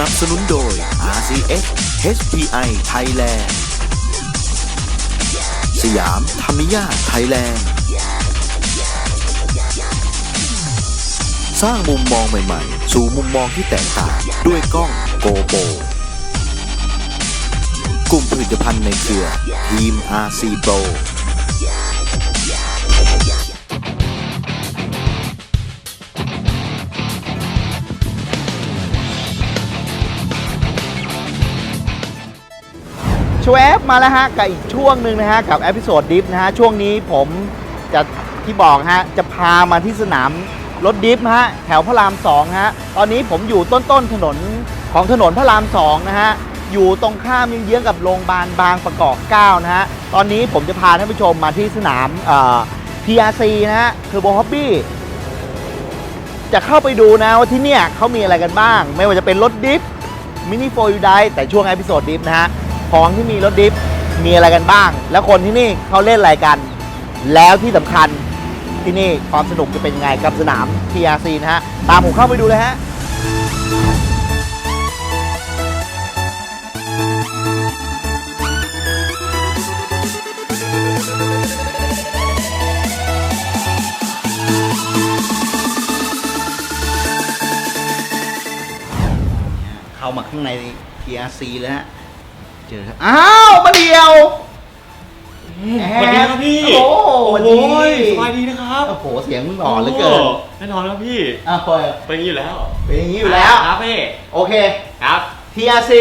นับสนุนโดย RCS HPI Thailand สยามธรรมิยาไทยแลนด์ สร้างมุมมองใหม่ๆ สู่มุมมองที่แตกต่างด้วยกล้องโกโปกลุ่มผลิตภัณฑ์ในเครือทีม RC Pro ชวฟมาแล้วฮะกับอีกช่วงหนึ่งนะฮะกับเอพิโซดดิฟนะฮะช่วงนี้ผมจะที่บอกฮะจะพามาที่สนามรถดิฟฮะแถวพระรามสองฮะตอนนี้ผมอยู่ต้นต้นถนนของถนนพระรามสองนะฮะอยู่ตรงข้ามเยื้องกับโรงพยาบาลบางประกอบ9นะฮะตอนนี้ผมจะพาท่านผู้ชมมาที่สนามเอ่อ PRC นะฮะคือโบฮอบบี้จะเข้าไปดูนะว่าที่เนี่ยเขามีอะไรกันบ้าง ไม่ว่าจะเป็นรถดิฟมินิโฟยูไดแต่ช่วงเอพิโซดดิฟนะฮะ ของที่มีรถดิฟมีอะไรกันบ้าง แล้วคนที่นี่เขาเล่นอะไรกัน แล้วที่สำคัญที่นี่ความสนุกจะเป็นยังไงกับสนาม TRC นะฮะ ตามผมเข้าไปดูเลยฮะเข้ามาข้างใน TRC แล้วฮะ เจอครับอ้าวมาเดียวสวัสดีครับพี่โอ้โหสวัสดีโอ้ยสบายดีนะครับโอ้โหเสียงมึงอ่อนเหลือเกินโแน่นอนครับพี่อะเปิดเป็นอย่างนี้อยู่แล้วเป็นอย่างนี้อยู่แล้วครับพี่โอเคครับ TRC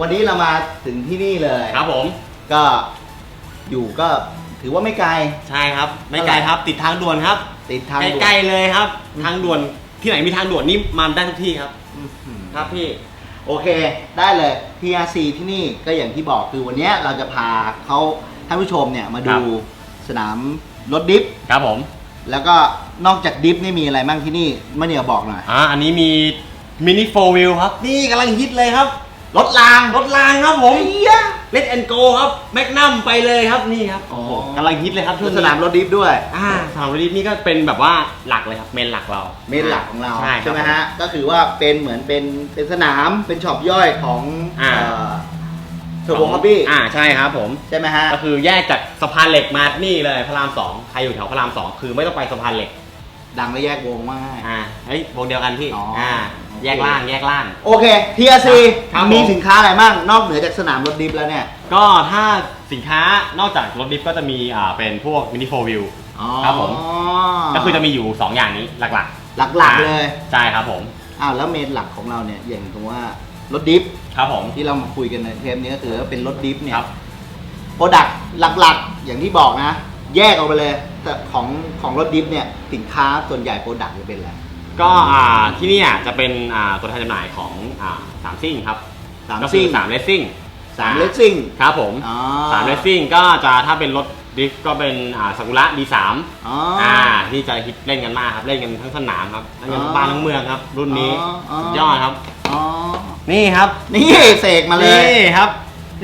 วันนี้เรามาถึงที่นี่เลยครับผมก็อยู่ก็ถือว่าไม่ไกลใช่ครับ ไม่ไกลครับ ติดทางด่วนครับ ติดทางด่วนใกล้ๆเลยครับอืมทางด่วนที่ไหนมีทางด่วนนี่มาได้ทุกที่ครับอื้อหือครับพี่ โอเค ได้เลย TRC ที่นี่ก็อย่างที่บอกคือวันเนี้ยเราจะพาเขาท่านผู้ชมเนี่ยมาครัดูบสนามรถดิฟครับผม แล้วก็นอกจากดิฟนี่มีอะไรบ้างที่นี่มะเหนียวบอกหน่อยอ่าอันนี้มีมินิโฟวิลครับ นี่กำลังฮิตเลยครับ รถรางรถรางครับผมเฮีย เลดแอนโกครับแมกนัมไปเลยครับนี่ครับอ๋อโอ้โหกำลังฮิตเลยครับช่วงสนามรถดิฟด้วย อ่าสนามรถดิฟนี่ก็เป็นแบบว่าหลักเลยครับเมนหลักเรา เมนหลักของเราใช่ครับ ไหมฮะ ก็คือว่าเป็นเหมือนเป็นเป็นสนามเป็นช็อปย่อยของอ่า เทอร์โบฮอบบี้อ่าใช่ครับผม ใช่ไหมฮะ ก็คือแยกจากสะพานเหล็กมานี่เลยพระรามสองใครอยู่แถวพระรามสองคือไม่ต้องไปสะพานเหล็กดังและแยกวงมาก อ่าเฮ้ยวงเดียวกันพี่อ๋ออ่ อ่า แยกล่างแยกล่าง โอเค TRC ครับผม มีสินค้าอะไรบ้างนอกเหนือจากสนามรถดิฟแล้วเนี่ย ก็ถ้าสินค้านอกจากรถดิฟก็จะมีอ่าเป็นพวกมินิโฟวิลครับผม ก็คือจะมีอยู่ 2 อย่างนี้หลักหลักๆเลยๆใช่ครับผมอ้าวแล้วเมนหลักของเราเนี่ยอย่างตรงว่ารถดิฟครับผม ที่เรามาคุยกันในเทปนี้ก็คือว่าเป็นรถดิฟเนี่ยครับ โปรดักต์หลักๆ อย่างที่บอกนะ แยกออกไปเลย แต่ของของรถดิฟเนี่ยสินค้าส่วนใหญ่โปรดักต์จะเป็นอะไร ก็อ่าที่เนี่ยจะเป็นอ่าตัวแทนจำหน่ายของอ่าสามซิ่งครับสามก็ซิ่คืงอสามเลสซิ่งสามเลสซิ่งครับผมอ๋อสามเลสซิ่งก็จะถ้าเป็นรถดริฟต์ก็เป็นอ่าซากุระดีสามอ๋ออ่า ที่จะฮิตเล่นกันมากครับเล่นกันทั้งสนามครับเล่นกันทั้งบ้านทั้งเมืองครับ รุ่นนี้อ๋ออ๋อสุดยอดครับ อ๋อนี่ครับ นี่เสกมาเลย นี่ครับ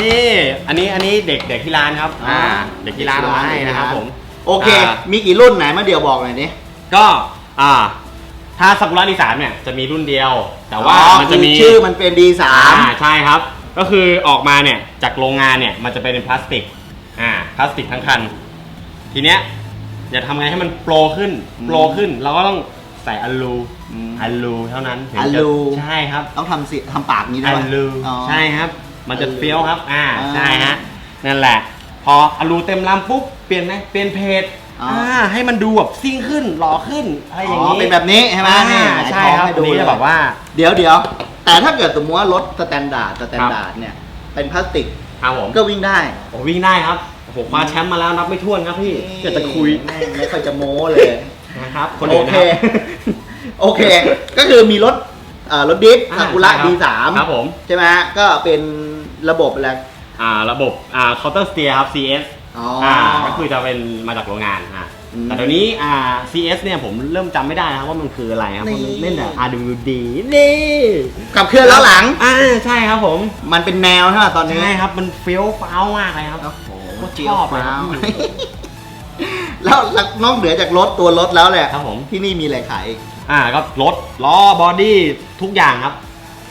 นี่ อันนี้อันนี้เด็กเด็กที่ร้านครับอ๋ออ่อ่า เด็กที่ร้านเอามาให้นะครับผม โอเค อ่ามีกี่รุ่นไหนมาเดี๋ยวบอกหน่อยดิ ก็อ่า ถ้าซากุระดีสามเนี่ยจะมีรุ่นเดียว แต่ว่าอ๋อมันจะมีคือชื่อมันเป็น D3 อ่าใช่ครับ ก็คือออกมาเนี่ยจากโรงงานเนี่ยมันจะเป็นพลาสติกอ่าพลาสติกทั้งคัน ทีเนี้ยอย่าทำไงให้มันโปรขึ้นอืมโปรขึ้นเราก็ต้องใส่อลูอืมอลูเท่านั้นถึงอจะลู ใช่ครับ ต้องทำสิทำปากนี้ด้อวยลูอ๋อ ใช่ครับ มันจะอลูเฟี้ยวครับ อ่าอ่า ใช่ฮะนั่นแหละ พออลูเต็มลำปุ๊บเปลี่ยนไหมเปลี่ยนเพจ อ๋ออ่ อ่าให้มันดูแบบซิ่งขึ้นหล่อขึ้นอะไรอย่างอ๋อนี้เป็นแบบนี้ใช่ไหมนี่อ่าใช่ครับให้ตัดูวนี้เลยจะแบบว่า เดี๋ยวเดี๋ยวแต่ถ้าเกิดสมมติว่ารถสแตนดาร์ดสแตนดาร์ดเนี่ยเป็นพลาสติกครับผมก็วิ่งได้โอ้วิ่งได้ครับโอ้โหคว้าแชมป์มาแล้วนับไม่ถ้วนครับพี่เกิดจะคุยแม่งไม่ค่อยจะโม้เลย นะครับคนโออื่นนะเคครับโอเค ก็คือมีรถอ่ารถดิฟอ่าซากุระ ใช่ครับดีสามครับผม ใช่ไหมฮะก็เป็นระบบอะไร อ่าระบบอ่า counter steer ครับ CS อ๋ออ่าก็คือจะเป็นมาจากโรงงานอะอืมแต่เดี๋ยวนี้อ่า CS เนี่ยผมเริ่มจำไม่ได้นะครับว่ามันคืออะไรครับเพราะมันนี่ เล่นแต่ RWD นี่ขับเคลื่อนแล้วหลัง อ่าใช่ครับผมมันเป็นแนวใช่ไหมตอนนี้ ใช่ครับมันเฟี้ยวฟ้าวมากเลยครับโอ้โหชอบเลยครับแล้วแล้วนอกเหนือจากรถตัวรถแล้วแหละครับผม ที่นี่มีอะไรขายอีกอ่าก็รถล้อบอดี้ทุกอย่างครับ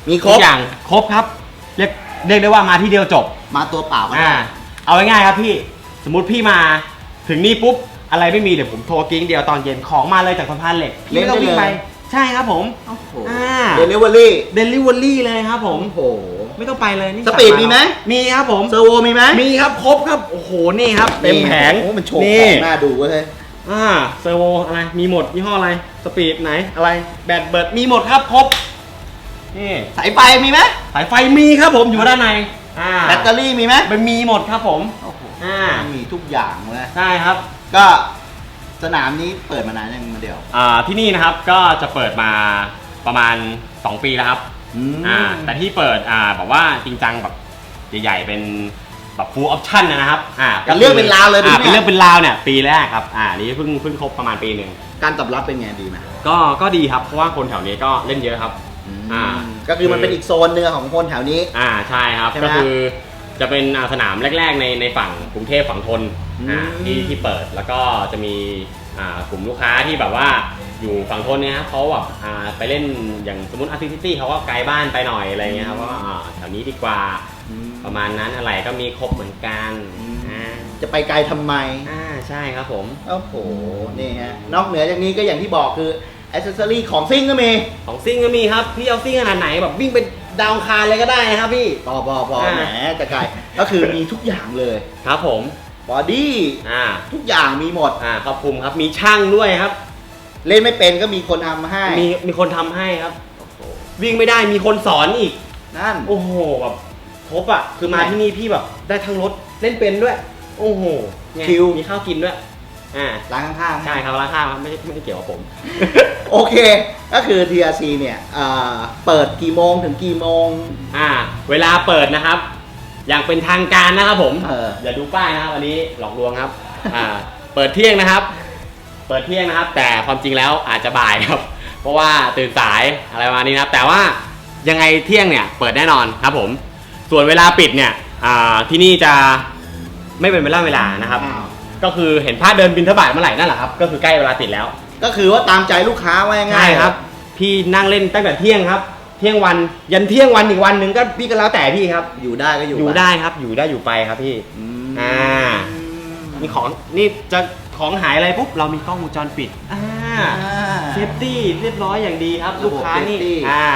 มีครทุบกอย่างครบครับ เรียกเรียกได้ว่ามาที่เดียวจบมาตัวเปล่าก็อ่าได้เอาง่ายๆครับพี่ สมมุติพี่มาถึงนี่ปุ๊บ อะไรไม่มีเดี๋ยวผมโทรกิ้งเดียวตอนเย็นของมาเลยจากสะพานเหล็กพี่ไม่ต้องวิ่งไป ใช่ครับผมโอ้โหอ่าเดลิเวอรี่เดลิเวอรี่เลยครับผม โอ้โห ไม่ต้องไปเลยนี่สปีดสั่งามีไหมมีครับผมเซอร์โวมีไหมมีครับครบครับโอ้โหนี่ครับเต็มแผงโอ้มันโชว์ขนี่องหน้าดูเว้ยอ่าเซอร์โวอะไรมีหมดยี่ห้ออะไรสปีดไหนอะไรแบตเบิร์ดมีหมดครับครบนี่สายไฟมีไหมสายไฟมีครับผมอยู่ด้านในอ่าแบตเตอรี่มีไหมมันมีหมดครับผมโอ้โห อ่า มีทุกอย่างเลยใช่ครับ ก็สนามนี้เปิดมานานยังมาเดียว อ่าที่นี่นะครับก็จะเปิดมาประมาณ 2 ปีแล้วครับมอ่าแต่ที่เปิดอ่าแบบว่าจริงจังแบบใหญ่ๆเป็นแบบ full option นะครับอ่าเป็นเรื่องเป็นราวเลยอ่าดิเป็นเรื่องเป็นราวเนี่ยปีแรกครับอ่านี่เพิ่งเพิ่งครบประมาณปีหนึ่งการตอบรับเป็นไงดีไหมก็ก็ดีครับเพราะว่าคนแถวนี้ก็เล่นเยอะครับอ่าก็คือมันเป็นอีกโซนหนึงของคนแถวนี้อ่าใช่ครับใช่ไหมก็คือ จะเป็นอ่าสนามแรก ๆ ในในฝั่งกรุงเทพฝั่งทนอ่าอืมที่ที่เปิดแล้วก็จะมีอ่ากลุ่มลูกค้าที่แบบว่าอยู่ฝั่งทนเนี่ยครับเขาแบบอ่าไปเล่นอย่างสมมติอาร์ติซิตี้เขาก็ไกลบ้านไปหน่อยอะไรเงี้ยครับว่าอ่าแถวนี้ดีกว่าประมาณนั้นอะไรก็มีครบเหมือนกันอ่าจะไปไกลทำไม อ่าใช่ครับผม โอ้โห นี่ฮะ นอกเหนือจากนี้ก็อย่างที่บอกคือ อ c เซอรี่ของซิ่งก็มีของซิ่งก็มีครับ พี่เอาซิ่งขนาดไหนแบบวิ่งไปดาวอังคารเลยก็ได้นะครับพี่พอพอพออ่า แหมจะไกลก็คือมีทุกอย่างเลยครับผม บอดี้อ่า ทุกอย่างมีหมด อ่าครอบคลุมครับ มีช่างด้วยครับ เล่นไม่เป็นก็มีคนทำให้ มีมีคนทำให้ครับ วิ่งไม่ได้มีคนสอนอีก นั่น โอ้โหแบบครบอะ คือมาที่นี่พี่แบบ ได้ทั้งรถเล่นเป็นด้วย โอ้โหไงคิว มีข้าวกินด้วย อ่าร้านข้างๆ ใช่ครับราคาครับไม่ได้ไม่ได้เกี่ยวกับผม โอเค ก็คือ TRC เนี่ยเอ่อเปิดกี่โมงถึงกี่โมง อ่า เวลาเปิดนะครับ อย่างเป็นทางการนะครับผมเอออย่าดูป้ายนะครับอันนี้หลอกลวงครับอ่าเปิดเที่ยงนะครับ เปิดเที่ยงนะครับ แต่ความจริงแล้วอาจจะบ่ายครับ เพราะว่าตื่นสายอะไรประมาณนี้นะครับแต่ว่ายังไงเที่ยงเนี่ยเปิดแน่นอนครับผม ส่วนเวลาปิดเนี่ยอ่าที่นี่จะไม่เป็นเวลาเวลานะครับ อ้าว ก็คือเห็นพระเดินบินทบาทเมื่อไหร่นั่นแหละครับ ก็คือใกล้เวลาปิดแล้ว ก็คือว่าตามใจลูกค้าว่าง่ายๆใช่ครับ พี่นั่งเล่นตั้งแต่เที่ยงครับ เที่ยงวันยันเที่ยงวันอีกวันหนึ่งก็พี่ก็แล้วแต่พี่ครับ อยู่ได้ก็อยู่อยู่ปได้ครับ อยู่ได้อยู่ไปครับพี่ อืมอ่า มีของนี่จะของหายอะไรปุ๊บเรามีกล้องวงจรปิดอ่าอ่า เซฟตี้เรียบร้อยอย่างดีครับระบบลูกค้านี่ safety อ่า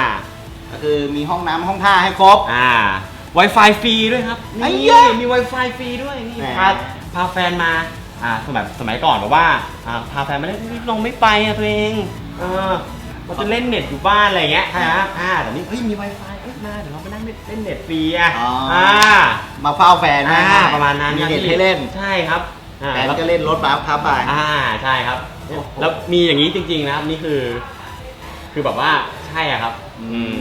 ก็คือมีห้องน้ำห้องท่าให้ครบ อ่า Wi-Fi ฟรีด้วยครับ ไอ้นี่ยะมี Wi-Fi ฟรีด้วยนี่แหม พา พาแฟนมาอ่าสมัยสมัยก่อนแบบว่าอ่าพาแฟนมาเล่นนี่ลงไม่ไปอะตัวเองเออเราจะเล่นเน็ตอยู่บ้านอะไรอย่างเงี้ยฮะอ่าแต่นี่เฮ้ยมี Wi-Fi เอ้ยมาเดี๋ยวเราไปนั่งเล่นเล่นเน็ตฟรีอะอ๋ออ่ อ่ามาเฝ้าแฟนอ่าง่ยๆประมาณนั้นมีครับเน็ตพี่ให้เล่น ใช่ครับอ่าแฟนแล้วก็เล่นรถบัสพับไป อ่าใช่ครับ โอ้โห แล้วมีอย่างนี้จริงๆนะครับนี่คือ คือแบบว่าใช่อะครับ อืม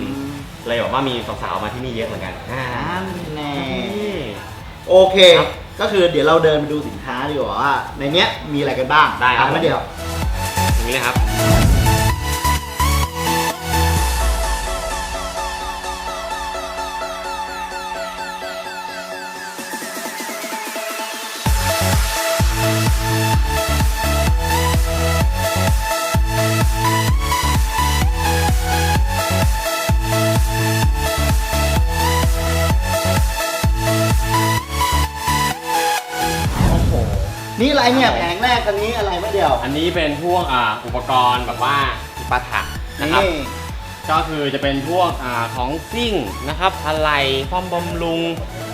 เลยบอกว่ามีสาวๆมาที่นี่เยอะเหมือนกันอ่านั่นแน่นี่ โอเค ครับ ก็คือเดี๋ยวเราเดินไปดูสินค้าดีกว่าว่าในเนี้ยมีอะไรกันบ้างได้ครับตามมาเดี๋ยว อย่างนี้เลยครับ นี่อะไรเนี่ยแผงแรกคันนี้อะไรมาเดี๋ยว อันนี้เป็นพวกอ่าอุปกรณ์แบบว่าอุปถักนะครับ นี่ ก็คือจะเป็นพวกอาของซิ่งนะครับอะไรซ่อมบำรุง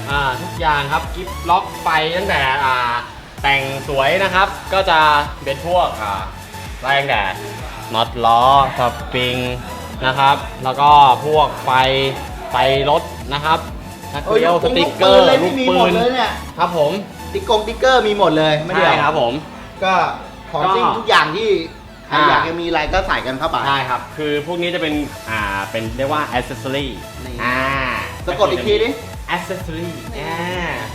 อ่าทุกอย่างครับกิฟล็อกไปตั้งแต่อ่าแต่งสวยนะครับ ก็จะเป็นพวกอ่าแรงแดดน็อตล้อสปริงนะครับ แล้วก็พวกไฟไฟรถนะครับนักโอ้ยเรียวลูสกติ๊กเกปือนร์เลยลูที่กมีปืหมดนเลยเนี่ยครับผม ติ๊กกงติ๊กเกอร์มีหมดเลยไม่เดี๋ยวใช่ครับผม ก็ของก็ซิ่งทุกอย่างที่ใครอ่าอยากจะมีอะไรก็ใส่กันเข้าไปใช่ครับ คือพวกนี้จะเป็นอ่าเป็นเรียกว่า accessory นี่อ่าสะกดอีกทีดิ accessory อ่า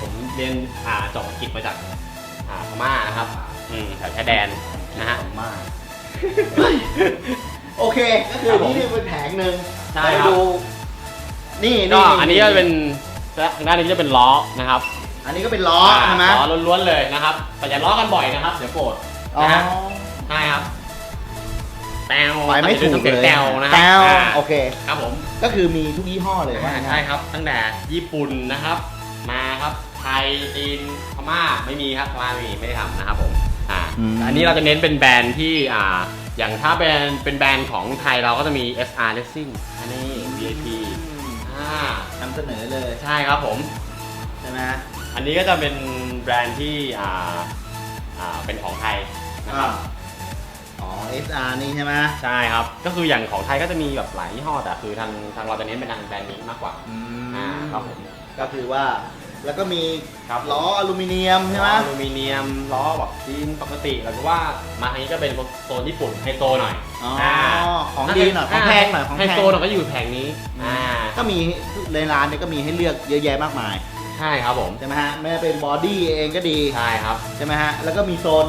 ผมเรียนอ่าจบอังกฤษมาจากอ่าพม่านะครับอืมแถวชายแดนนะฮะมากโอเคก็คือครับผมนี่เป็นแผงหนึ่งใช่ไปครับดู นี่ก็อันนี้จะเป็นทางด้านนี้จะเป็นล้อนะครับ อันนี้ก็เป็นล้อใช่ไหมล้อล้วนๆเลยนะครับแต่อย่าล้อกันบ่อยนะครับเดี๋ยวโกรธอ๋อนะฮะใช่ครับแตวไปไม่ถูกเสียงเลยแตวนะคแตรับวอ่าโอเค ครับผมก็คือมีทุกยี่ห้อเลยว่าอ่างั้น ใช่ครับ ตั้งแต่ญี่ปุ่นนะครับ มาครับไทยจีนพม่าไม่มีครับพม่าไม่มีไม่ได้ทำนะครับผมอ่ามอันนี้เราจะเน้นเป็นแบรนด์ที่อ่าอย่างถ้าแบรนด์เป็นแบรนด์ของไทยเราก็จะมี SR Racing อันนี้ VIP อ่า นำเสนอเลยใช่ครับผม ใช่ไหม อันนี้ก็จะเป็นแบรนด์ที่อ่าอ่าเป็นของไทยนะครับ อ๋อ SR นี่ใช่ไหมใช่ครับ ก็คืออย่างของไทยก็จะมีแบบหลายยี่ห้อแต่คือทางทางเราจะเน้นเป็นทางแบรนด์นี้มากกว่าอืมอ่าครับผม ก็คือว่า แล้วก็มีครับ ล้ออลูมิเนียมใช่ไหมล้ออลูมิเนียมล้อแบบจีนปกติแล้วก็ว่ามาทางนี้ก็เป็นโซนญี่ปุ่นไฮโซหน่อยอ๋ออาของดีหน่อยของแพงหน่อยของไฮแพงโซหน่อยก็อยู่แผงนี้ อ่า ก็มีในร้านเนี่ยก็มีให้เลือกเยอะแยะมากมาย ใช่ครับผมใช่ไหมฮะไม่ว่าเป็นบอดี้เองก็ดีใช่ครับ ใช่ไหมฮะแล้วก็มีโซน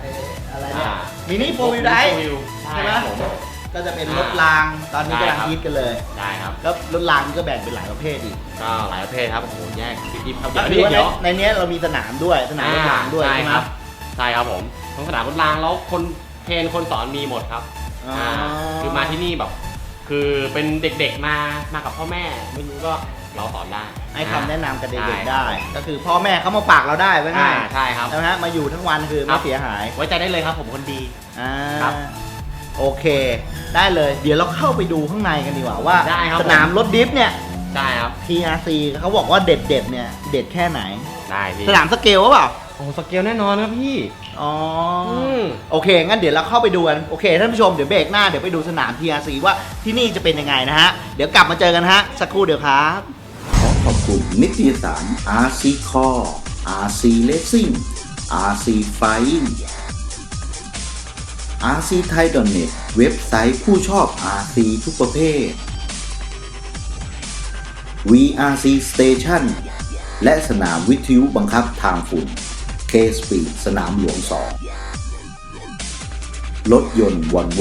เอ่ออะไรเนี่ยอ่ามินิโฟวิวไดใช่ใช่ไหมครับผมก็จะเป็นอ่ารรถรางตอนนี้ใช่กำลังครับ ฮิตกันเลยใช่ครับ แล้วรถรางนี่ก็แบ่งเป็นหลายประเภทอีกก็หลายประเภทครับโอ้โหแยกดิบๆครับก็เดี๋ยวคือนี้ว่าในเดี๋ยวในเนี้ยเรามีสนามด้วยสนามรถรางด้วยใช่ใช่ไหมครับใช่ครับผมทั้งสนามรถรางแล้วคนเทรนคนสอนมีหมดครับอ๋ออ่าคือมาที่นี่แบบ คือเป็นเด็กๆมามากับพ่อแม่ไม่รู้ก็ เราสอนได้ให้คำแนะนำกับเด็กใช่ๆได้ ก็คือพ่อแม่เขามาฝากเราได้ไว้อ่าง่ายใช่ครับใช่ไหมฮะมาอยู่ทั้งวันคือคไม่รับเสียหายไว้ใจได้เลยครับผมคนดี อ่าครับโอเค ได้เลย เดี๋ยวเราเข้าไปดูข้างในกันดีกว่าว่าได้ครับ สนามรถดิฟเนี่ย ใช่ครับ TRC เขาบอกว่าเด็ดเด็ดๆเนี่ย เด็ดแค่ไหน ได้พี่สนามสเกลหรือเปล่าโอ้สเกลแน่นอนครับพี่ อ๋ออมโอเค งั้นเดี๋ยวเราเข้าไปดูกัน โอเค ท่านผู้ชม เดี๋ยวเบรกหน้า เดี๋ยวไปดูสนาม TRC ว่าที่นี่จะเป็นยังไงนะฮะ เดี๋ยวกลับมาเจอกันฮะ สักครู่เดียวครับ ขอขอบคุณนิตยสาร RC Core RC Racing RC Flying RC Thai .net เว็บไซต์ผู้ชอบ RC ทุกประเภท VRC Station และสนามวิทยุบังคับทางฝุ่น K Speed สนามหลวง 2 รถยนต์วอลโว